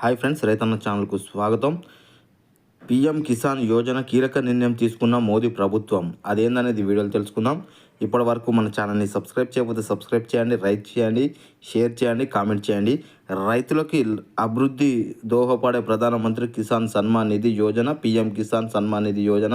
Hi friends రైతన్న ఛానల్కు స్వాగతం. పిఎం కిసాన్ యోజన కీలక నిర్ణయం తీసుకున్న మోదీ ప్రభుత్వం. అదేందనేది వీడియోలు తెలుసుకుందాం. ఇప్పటి వరకు మన ఛానల్ని సబ్స్క్రైబ్ చేయకపోతే సబ్స్క్రైబ్ చేయండి రైట్ చేయండి షేర్ చేయండి కామెంట్ చేయండి. రైతులకి అభివృద్ధి దోహపడే ప్రధానమంత్రి కిసాన్ సన్మాన్ నిధి యోజన పీఎం కిసాన్ సన్మాన్ నిధి యోజన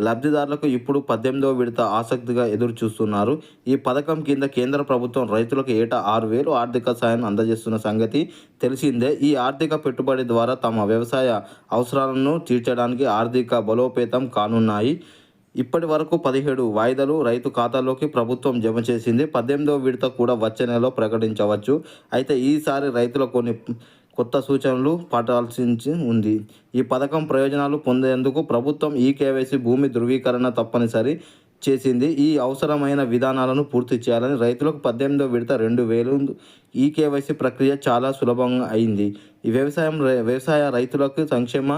లబ్ధిదారులకు ఇప్పుడు పద్దెనిమిదవ విడత ఆసక్తిగా ఎదురు చూస్తున్నారు ఈ పథకం కింద కేంద్ర ప్రభుత్వం రైతులకు ఏటా ఆరు వేలు ఆర్థిక సాయం అందజేస్తున్న సంగతి తెలిసిందే. ఈ ఆర్థిక పెట్టుబడి ద్వారా తమ వ్యవసాయ అవసరాలను తీర్చడానికి ఆర్థిక బలోపేతం కానున్నాయి. ఇప్పటి వరకు పదిహేడు వాయిదాలు రైతు ఖాతాలోకి ప్రభుత్వం జమ చేసింది. పద్దెనిమిదవ విడత కూడా వచ్చే నెలలో ప్రకటించవచ్చు. అయితే ఈసారి రైతుల కొన్ని కొత్త సూచనలు పాటాల్సి ఉంది. ఈ పథకం ప్రయోజనాలు పొందేందుకు ప్రభుత్వం ఈ కేవైసీ భూమి ధృవీకరణ తప్పనిసరి. చేసింది. ఈ అవసరమైన విధానాలను పూర్తి చేయాలని రైతులకు పద్దెనిమిదో విడత రెండు వేలు ఈ కేవైసీ ప్రక్రియ చాలా సులభంగా అయింది. ఈ వ్యవసాయం వ్యవసాయ రైతులకు సంక్షేమ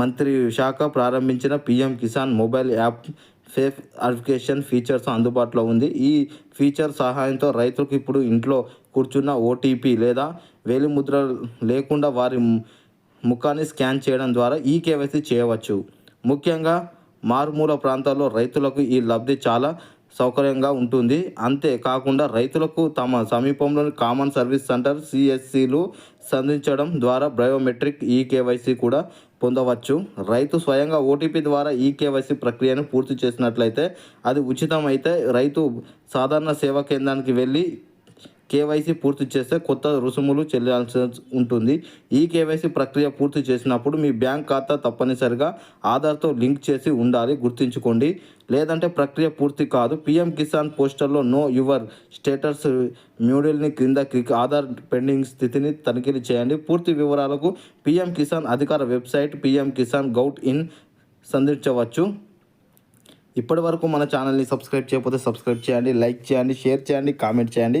మంత్రి శాఖ ప్రారంభించిన PM Kisan mobile app safe application features అందుబాటులో ఉంది. ఈ ఫీచర్ సహాయంతో రైతులకు ఇప్పుడు ఇంట్లో కూర్చున్న ఓటీపీ లేదా వేలిముద్ర లేకుండా వారి ముఖాన్ని స్కాన్ చేయడం ద్వారా ఈ కేవైసీ చేయవచ్చు. ముఖ్యంగా మారుమూల ప్రాంతాల్లో రైతులకు ఈ లబ్ధి చాలా సౌకర్యంగా ఉంటుంది. అంతేకాకుండా రైతులకు తమ సమీపంలోని కామన్ సర్వీస్ సెంటర్ సిఎస్సిలు సంధించడం ద్వారా బయోమెట్రిక్ ఈ కేవైసీ కూడా పొందవచ్చు. రైతు స్వయంగా ఓటీపీ ద్వారా ఈ కేవైసీ ప్రక్రియను పూర్తి చేసినట్లయితే అది ఉచితమైతే రైతు సాధారణ సేవా కేంద్రానికి వెళ్ళి కేవైసీ పూర్తి చేస్తే కొత్త రుసుములు చెల్లాల్సి ఉంటుంది. ఈ కేవైసీ ప్రక్రియ పూర్తి చేసినప్పుడు మీ బ్యాంక్ ఖాతా తప్పనిసరిగా ఆధార్తో లింక్ చేసి ఉండాలి. గుర్తుంచుకోండి. లేదంటే ప్రక్రియ పూర్తి కాదు. పిఎం కిసాన్ పోస్టర్లో నో యువర్ స్టేటస్ మ్యూడిల్ని క్రింద క్లిక్ ఆధార్ పెండింగ్ స్థితిని తనిఖీ చేయండి. పూర్తి వివరాలకు పిఎం కిసాన్ అధికార website PM Kisan gov in సందర్శించవచ్చు ఇప్పటి వరకు మన ఛానల్ని సబ్స్క్రైబ్ చేయకపోతే సబ్స్క్రైబ్ చేయండి లైక్ చేయండి షేర్ చేయండి కామెంట్ చేయండి.